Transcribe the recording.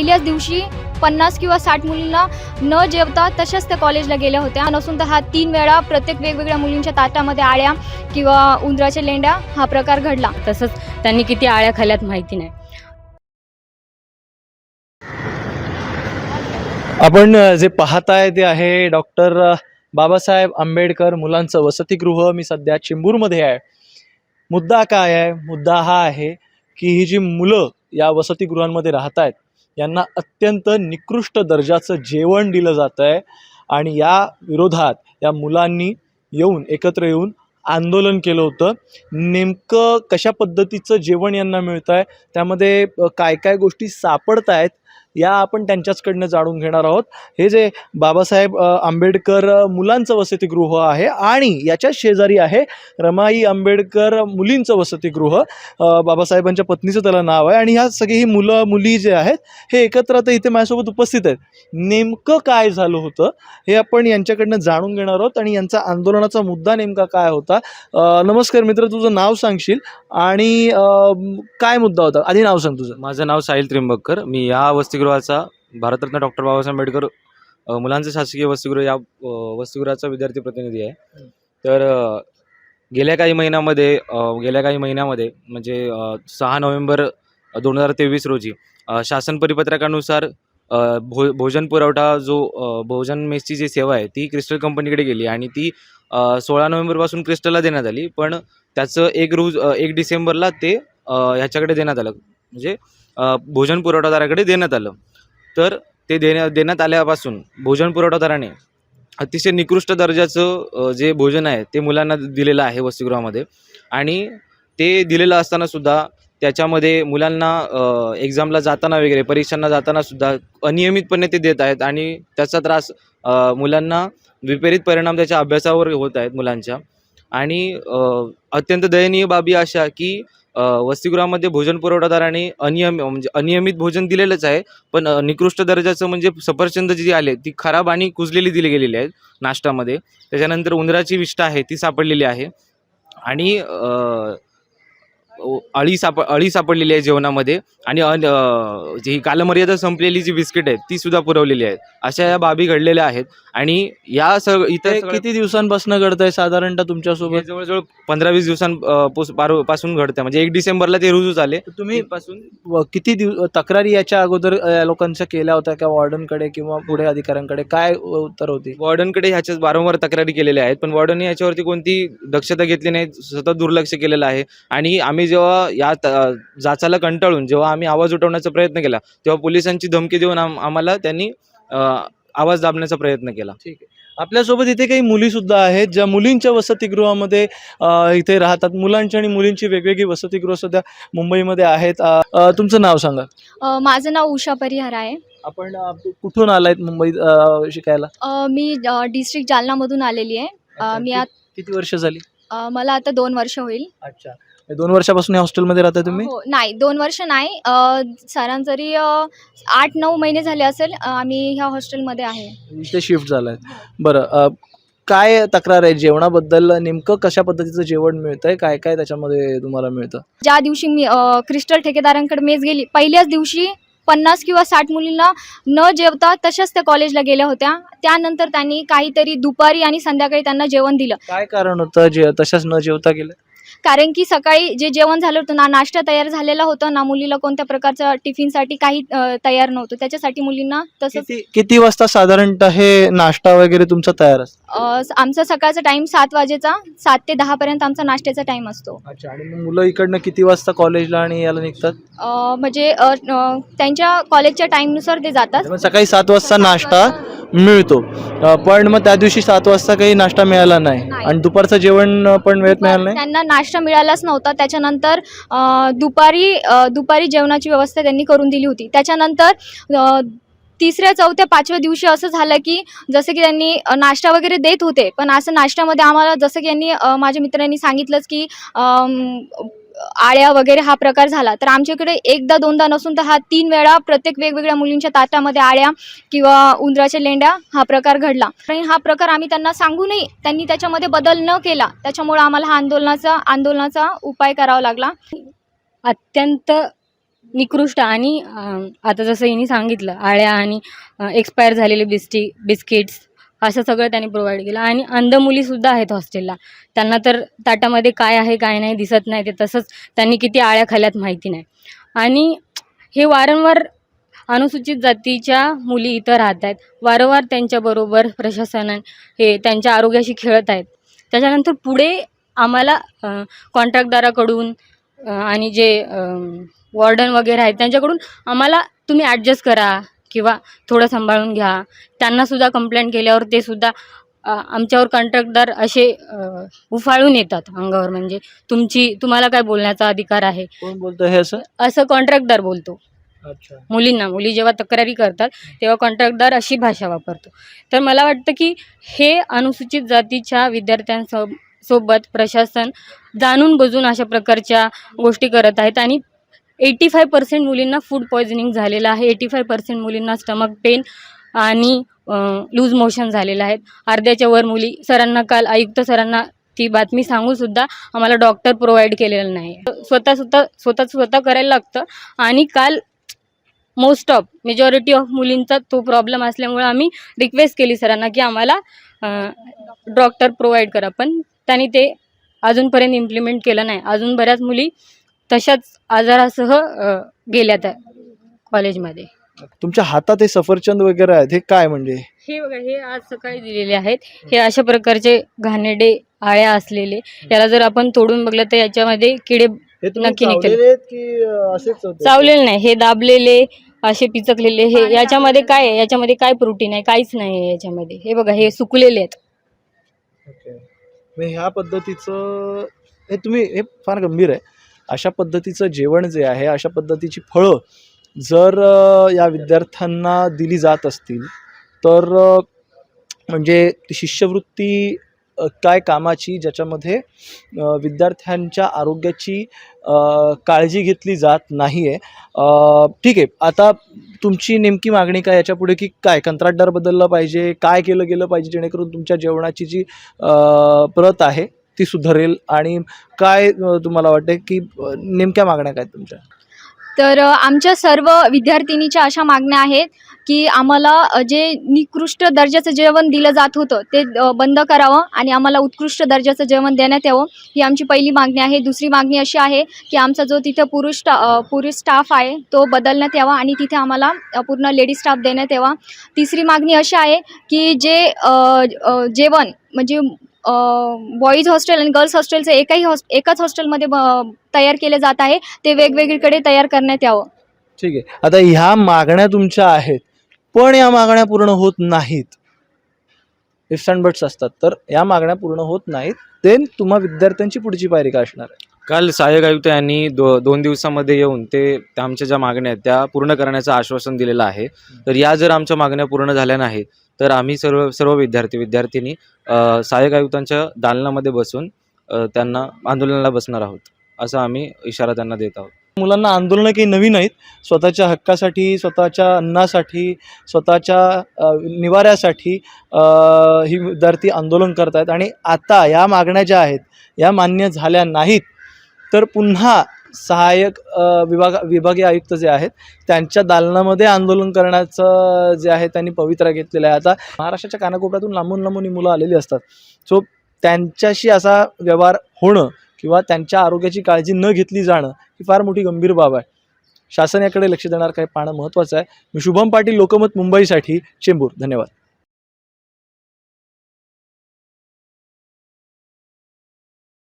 पहिल्याच दिवशी पन्नास किंवा साठ मुलींना न जेवता तशाच त्या कॉलेजला गेल्या होत्या. नसून तर हा तीन वेळा प्रत्येक वेगवेगळ्या मुलींच्या ताटामध्ये आळ्या किंवा उंदराच्या लेंड्या हा प्रकार घडला. तसंच त्यांनी किती आळ्या खाल्ल्यात माहिती नाही. आपण जे पाहताय ते आहे डॉक्टर बाबासाहेब आंबेडकर मुलांचं वसतिगृह. मी सध्या चेंबूरमध्ये आहे. मुद्दा काय आहे? मुद्दा हा आहे की ही जी मुलं या वसतिगृहांमध्ये राहत आहेत यांना अत्यंत निकृष्ट दर्जाचं जेवण दिलं जातं आहे आणि या विरोधात या मुलांनी येऊन एकत्र येऊन आंदोलन केलं होतं. नेमकं कशा पद्धतीचं जेवण यांना मिळतं आहे त्यामध्ये काय काय गोष्टी सापडत आहेत या आपण त्यांच्याचकडनं जाणून घेणार आहोत. हे जे बाबासाहेब आंबेडकर मुलांचं वसतिगृह आहे आणि याच्याच शेजारी आहे रमाई आंबेडकर मुलींचं वसतिगृह. बाबासाहेबांच्या पत्नीचं त्याला नाव आहे आणि ह्या सगळी ही मुलं मुली जे आहेत हे एकत्र आता इथे माझ्यासोबत उपस्थित आहेत. नेमकं काय झालं होतं हे आपण यांच्याकडनं जाणून घेणार आहोत आणि यांचा आंदोलनाचा मुद्दा नेमका काय होता? नमस्कार मित्र तुझं नाव सांगशील? आणि काय मुद्दा होता? आधी नाव सांग तुझं. माझं नाव साहिल त्र्यंबककर. मी या वसतिगृहाचा भारतरत्न डॉक्टर बाबासाहेब आंबेडकर अ, मुलांचं शासकीय वसतिगृह या वसतिगृहाचा विद्यार्थी प्रतिनिधी आहे. तर गेल्या काही महिन्यामध्ये गेल्या काही महिन्यामध्ये म्हणजे सहा नोव्हेंबर दोन हजार तेवीस रोजी शासन परिपत्रकानुसार भो भोजन पुरवठा जो भोजन मेसची जी सेवा आहे ती क्रिस्टल कंपनीकडे गेली आणि ती सोळा नोव्हेंबरपासून क्रिस्टलला देण्यात आली. पण त्याचं एक रोज एक डिसेंबरला ते ह्याच्याकडे देण्यात आलं. म्हणजे भोजन पुरवठादाराकडे देण्यात आलं. तर ते देण्या देण्यात आल्यापासून भोजन पुरवठादाराने अतिशय निकृष्ट दर्जाचं जे भोजन आहे ते मुलांना दिलेलं आहे वसतिगृहामध्ये. आणि ते दिलेलं असतानासुद्धा त्याच्यामध्ये मुलांना एक्झामला जाताना वगैरे परीक्षांना जाताना सुद्धा अनियमितपणे ते देत आहेत आणि त्याचा त्रास मुलांना विपरीत परिणाम त्याच्या अभ्यासावर होत आहेत मुलांच्या. आणि अत्यंत दयनीय बाबी अशा की वसतिगृहामध्ये भोजन पुरवठादाराने अनियम म्हणजे अनियमित भोजन दिलेलंच आहे. पण निकृष्ट दर्जाचं म्हणजे सफरचंद जी आले ती खराब आणि कुजलेली दिली गेलेली आहेत नाश्त्यामध्ये. त्याच्यानंतर उंदराची विष्ठा आहे ती सापडलेली आहे. आणि अळी साप अळी सापडलेली आहे जेवणामध्ये आणि अन- जी कालमर्यादा संपलेली जी बिस्किट आहेत ती सुद्धा पुरवलेली आहेत. अशा या बाबी घडलेल्या आहेत आणि या सग ते सगळ्या- किती दिवसांपासून घडतंय साधारणतः हे तुमच्यासोबत जवळजवळ पंधरा वीस दिवसां अ, पोस- पारो- पासून घडतं म्हणजे एक डिसेंबरला ते रुजूच आले तुम्ही पासून किती दिव तक्रारी याच्या अगोदर या लोकांच्या केल्या होत्या का वॉर्डनकडे किंवा पुढे अधिकाऱ्यांकडे? काय उत्तर होती? वॉर्डनकडे ह्याच्याच वारंवार तक्रारी केलेल्या आहेत पण वॉर्डनने याच्यावरती कोणती दक्षता घेतली नाही सतत दुर्लक्ष केलेलं आहे. आणि आम्ही जेव्हा या जाचाला कंटाळून जेव्हा आम्ही आवाज उठवण्याचा प्रयत्न केला तेव्हा पोलिसांची धमकी देऊन आम आम्हाला त्यांनी आवाज दाबण्याचा प्रयत्न केला. ठीक आहे. आपल्यासोबत इथे काही मुली सुद्धा आहेत ज्या मुलींच्या वसतिगृहामध्ये इथे राहतात. मुलांची आणि मुलींची वेगवेगळी वसतिगृह सध्या मुंबईमध्ये आहेत. तुमचं नाव सांगा. माझं नाव उषा परिहार आहे. आपण कुठून आलायत मुंबईत शिकायला? मी डिस्ट्रिक्ट जालनामधून आलेली आहे. मी आत किती वर्ष झाली? मला आता दोन वर्ष होईल. अच्छा. दोन वर्षापासून या हॉस्टेलमध्ये राहता तुम्ही? हो नाही दोन वर्ष नाही. अ, सरासरी अ, आठ नऊ महिने झाले असेल अ, आम्ही ह्या हॉस्टेलमध्ये आहे. इथे शिफ्ट झालाय. बरं अ, काय तक्रार आहे? जेवणाबद्दल नेमकं कशा पद्धतीचं जेवण मिळतंय? काय काय त्याच्यामध्ये तुम्हाला मिळतं? ज्या दिवशी मी अ, क्रिस्टल ठेकेदारांकडे मेस गेली पहिल्याच दिवशी पन्नास किंवा साठ मुलींना न जेवता तशाच त्या कॉलेजला गेल्या होत्या. त्यानंतर त्यांनी काहीतरी दुपारी आणि संध्याकाळी त्यांना जेवण दिलं. काय कारण होतं? जे तशाच न जेवता गेलं? कारण की सकाळी जे जेवण झालं होतं ना नाश्ता तयार झालेला होता ना मुलीला कोणत्या प्रकारचं टिफिनसाठी काही अ, तयार नव्हतं. त्याच्यासाठी मुलींना तसंच किती किती वाजता साधारणतः हे नाश्ता वगैरे तुमचा तयार असतो? अ, आमचा सकाळचा टाईम सात वाजेचा सात ते दहापर्यंत आमचा नाश्त्याचा टाईम असतो. अच्छा आणि मग मुलं इकडनं किती वाजता कॉलेजला आणि याला निघतात? अ, म्हणजे अ, अ, त्यांच्या कॉलेजच्या टाईमनुसार ते जातात. मग सकाळी सात वाजता नाश्ता मिळतो. अ, पण मग त्या दिवशी सात वाजता काही नाश्ता मिळाला नाही. नाही. आणि दुपारचं जेवण अ, पण वेळेत मिळालं नाही? त्यांना नाश्ता मिळालाच नव्हता. त्याच्यानंतर दुपारी दुपारी जेवणाची व्यवस्था त्यांनी करून दिली होती. त्याच्यानंतर तिसऱ्या चौथ्या पाचव्या दिवशी असं झालं की जसं की त्यांनी नाश्ता वगैरे देत होते. पण असं नाश्त्यामध्ये आम्हाला जसं की यांनी माझ्या मित्रांनी सांगितलंच की आळ्या वगैरे हा प्रकार झाला. तर आमच्याकडे एकदा दोनदा नसून तर हा तीन वेळा प्रत्येक वेगवेगळ्या मुलींच्या ताटामध्ये आळ्या किंवा उंदराच्या लेंड्या हा प्रकार घडला. आणि हा प्रकार आम्ही त्यांना सांगूनही त्यांनी त्याच्यामध्ये बदल न केला. त्याच्यामुळे आम्हाला हा आंदोलनाचा आंदोलनाचा उपाय करावा लागला. अत्यंत निकृष्ट आणि आता जसं हिने सांगितलं आळ्या आणि एक्सपायर झालेले बिस्टी बिस्किट्स असं सगळं त्यांनी प्रोव्हाइड केलं. आणि अंध मुलीसुद्धा आहेत हॉस्टेलला त्यांना तर ताटामध्ये काय आहे काय नाही दिसत नाही. ते तसंच त्यांनी किती आळ्या खाल्यात माहिती नाही. आणि हे वारंवार अनुसूचित जातीच्या मुली इथं राहत आहेत. वारंवार त्यांच्याबरोबर प्रशासनाने हे त्यांच्या आरोग्याशी खेळत आहेत. त्याच्यानंतर पुढे आम्हाला कॉन्ट्रॅक्टदाराकडून आणि जे वॉर्डन वगैरे आहेत त्यांच्याकडून आम्हाला तुम्ही ॲडजस्ट करा. किंवा थोडं सांभाळून घ्या. त्यांनासुद्धा कंप्लेंट केल्यावर ते सुद्धा आमच्यावर कॉन्ट्रॅक्टदार असे उफाळून येतात अंगावर. म्हणजे तुमची तुम्हाला काय बोलण्याचा अधिकार आहे? बोलतं हे असं? असं कॉन्ट्रॅक्टदार बोलतो. मुलींना मुली जेव्हा तक्रारी करतात तेव्हा कॉन्ट्रॅक्टदार अशी भाषा वापरतो. तर मला वाटतं की हे अनुसूचित जातीच्या विद्यार्थ्यांसो सोबत प्रशासन जाणून बुजून अशा प्रकारच्या गोष्टी करत आहेत आणि एटी फाय पर्सेंट मुलींना फूड पॉयझनिंग झालेलं आहे. एटी फाय पर्सेंट मुलींना स्टमक पेन आणि लूज मोशन झालेलं आहेत अर्ध्याच्या वर मुली सरांना काल आयुक्त सरांना ती बातमी सांगूनसुद्धा आम्हाला डॉक्टर प्रोव्हाइड केलेलं नाही. स्वतः स्वतः स्वतः स्वतः करायला लागतं. आणि काल मोस्ट ऑफ मेजॉरिटी ऑफ मुलींचा तो प्रॉब्लेम असल्यामुळे आम्ही रिक्वेस्ट केली सरांना की आम्हाला डॉक्टर प्रोव्हाइड करा. पण त्यांनी ते अजूनपर्यंत इम्प्लिमेंट केलं नाही. अजून बऱ्याच मुली तशाच आजारासह गेल्या त्या कॉलेजमध्ये. तुमच्या हातात हे सफरचंद वगैरे आहेत हे काय म्हणजे? हे बघा हे आज सकाळी दिलेले आहेत. हे अशा प्रकारचे घाणेरडे आळ्या असलेले. याला जर आपण तोडून बघलं तर याच्यामध्ये किडे नक्की निघतील. चावलेले नाही. हे दाबलेले असे पिचकलेले हे याच्यामध्ये काय आहे? याच्यामध्ये काय प्रोटीन आहे? काहीच नाही आहे याच्यामध्ये. हे बघा हे सुकलेले आहेत. ह्या पद्धतीचं हे तुम्ही हे फार गंभीर आहे. अशा पद्धतीचं जेवण जे आहे अशा पद्धतीची फळं जर या विद्यार्थ्यांना दिली जात असतील तर म्हणजे शिष्यवृत्ती काय कामाची ज्याच्यामध्ये विद्यार्थ्यांच्या आरोग्याची काळजी घेतली जात नाही आहे ठीक आहे आता तुमची नेमकी मागणी काय? याच्यापुढे की काय? कंत्राटदार बदललं पाहिजे काय केलं गेलं पाहिजे जेणेकरून तुमच्या जेवणाची जी प्रत आहे ती सुधारेल आणि काय तुम्हाला वाटते की नेमक्या मागण्या काय तुमच्या? तर आमच्या सर्व विद्यार्थिनीच्या अशा मागण्या आहेत की आम्हाला जे निकृष्ट दर्जाचं जेवण दिलं जात होतं ते बंद करावं आणि आम्हाला उत्कृष्ट दर्जाचं जेवण देण्यात यावं ही आमची पहिली मागणी आहे. दुसरी मागणी अशी आहे की आमचा जो तिथं पुरुष स्टा पुरुष स्टाफ आहे तो बदलण्यात यावा आणि तिथे आम्हाला पूर्ण लेडीज स्टाफ देण्यात यावा. तिसरी मागणी अशी आहे की जे जेवण म्हणजे बॉईज हॉस्टेल आणि गर्ल्स हॉस्टेलचं एकाही हॉस एकाच हॉस्टेलमध्ये तयार केले जात आहे. ते वेगवेगळीकडे तयार करण्यात यावं. ठीक आहे. आता ह्या मागण्या तुमच्या आहेत पण या मागण्या पूर्ण होत नाहीत. इफ्स अँड बट्स असतात. तर या मागण्या पूर्ण होत नाहीत. देन तुम्हा विद्यार्थ्यांची पुढची पायरी काय असणार आहे? काल सहाय्यक आयुक्त यांनी दो दोन दिवसामध्ये येऊन ते त्या आमच्या ज्या मागण्या आहेत त्या पूर्ण करण्याचं आश्वासन दिलेलं आहे. तर या जर आमच्या मागण्या पूर्ण झाल्या नाहीत तर आम्ही सर्व सर्व विद्यार्थी विद्यार्थिनी सहाय्यक आयुक्तांच्या दालनामध्ये बसून त्यांना आंदोलनाला बसणार आहोत असा आम्ही इशारा त्यांना देत आहोत. मुलांना आंदोलनं काही नवीन आहेत? स्वतःच्या हक्कासाठी स्वतःच्या अन्नासाठी स्वतःच्या निवाऱ्यासाठी ही विद्यार्थी आंदोलन करत आहेत आणि आता या मागण्या ज्या आहेत या मान्य झाल्या नाहीत तर पुन्हा सहाय्यक विभाग विभागीय आयुक्त जे आहेत त्यांच्या दालनामध्ये आंदोलन करण्याचं जे आहे त्यांनी पवित्रा घेतलेलं आहे. आता महाराष्ट्राच्या कानाकोपऱ्यातून लांबून लांबून ही मुलं आलेली असतात. सो त्यांच्याशी असा व्यवहार होणं किंवा त्यांच्या आरोग्याची काळजी न घेतली जाणं ही फार मोठी गंभीर बाब आहे. शासन याकडे लक्ष देणार काही पाहणं महत्त्वाचं आहे. मी शुभम पाटील लोकमत मुंबईसाठी चेंबूर. धन्यवाद.